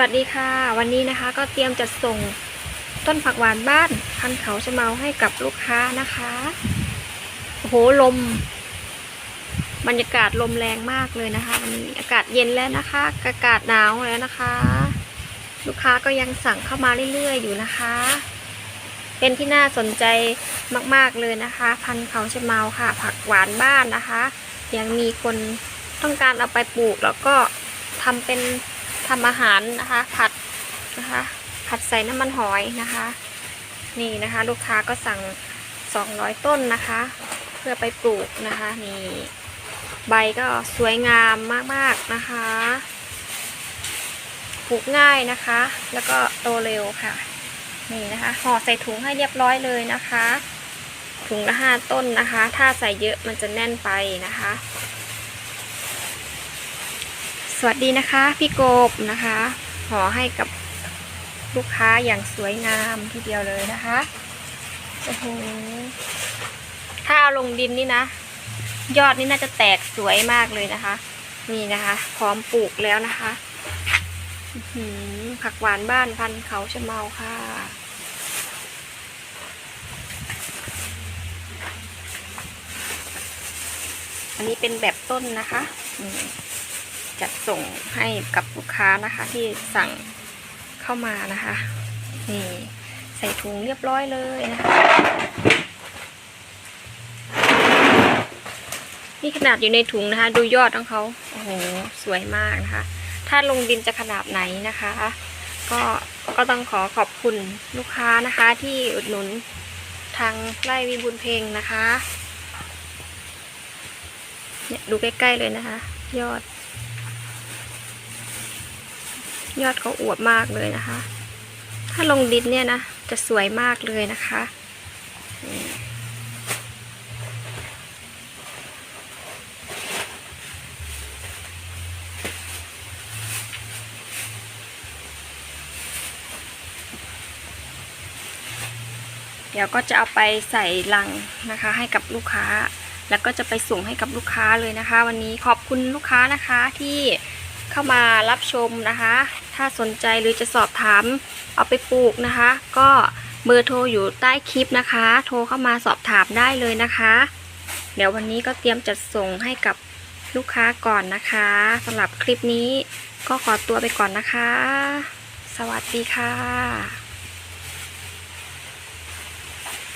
วัสดีค่ะ วันนี้นะคะก็เตรียมจะส่งต้นผักหวานบ้านพันเขาชะเมาให้กับลูกค้านะคะโอ้โหลม บรรยากาศลมแรงมากเลยนะคะวันนี้อากาศเย็นแล้วนะคะอากาศหนาวแล้วนะคะ ลูกค้าก็ยังสั่งเข้ามาเรื่อยๆ อยู่นะคะ เป็นที่น่าสนใจมากๆเลยนะคะ พันเขาชะเมาค่ะ ผักหวานบ้านนะคะ ยังมีคนต้องการเอาไปปลูกแล้วก็ทำเป็น ทำอาหารนะคะ ผัดนะคะ ผัดใส่น้ำมันหอยนะคะ นี่นะคะ ลูกค้าก็สั่ง 200 ต้นนะคะ เพื่อไปปลูกนะคะนี่ใบก็สวยงามมากๆนะคะ ปลูกง่ายนะคะ แล้วก็โตเร็วค่ะ นี่นะคะห่อใส่ถุงให้เรียบร้อยเลยนะคะ ถุงละห้าต้นนะคะ ถ้าใส่เยอะมันจะแน่นไปนะคะ สวัสดีนะคะ พี่โกบนะคะห่อให้กับลูกค้าอย่างสวยงามทีเดียวเลยนะคะโอ้โหถ้าเอาลงดินนี่นะ ยอดนี่น่าจะแตกสวยมากเลยนะคะ นี่นะคะ พร้อมปลูกแล้วนะคะหือผักหวานบ้านพันเขาชะเมาค่ะอันนี้เป็นแบบต้นนะคะ จัดส่งให้กับลูกค้านะคะ ที่สั่งเข้ามานะคะ นี่ใส่ถุงเรียบร้อยเลยนะคะนี่ขนาดอยู่ในถุงนะคะ ดูยอดของเขาโอ้โหสวยมากนะคะ ถ้าลงดินจะขนาดไหนนะคะ ก็ก็ต้องขอขอบคุณลูกค้านะคะ ที่อุดหนุนทางไร่วิบุญเพลงนะคะเนี่ยดูใกล้ ๆ เลยนะคะ ยอด ยอดเขาอวบมากเลยนะคะ ถ้าลงดินเนี่ยนะจะสวยมากเลยนะคะเดี๋ยวก็จะเอาไปใส่ลังนะคะ ให้กับลูกค้า แล้วก็จะไปส่งให้กับลูกค้าเลยนะคะ วันนี้ขอบคุณลูกค้านะคะที่เข้ามารับชมนะคะ ถ้าสนใจหรือจะสอบถามเอาไปปลูกนะคะ ก็เบอร์โทรอยู่ใต้คลิปนะคะ โทรเข้ามาสอบถามได้เลยนะคะ เดี๋ยววันนี้ก็เตรียมจัดส่งให้กับลูกค้าก่อนนะคะสำหรับคลิปนี้ก็ขอตัวไปก่อนนะคะ สวัสดีค่ะ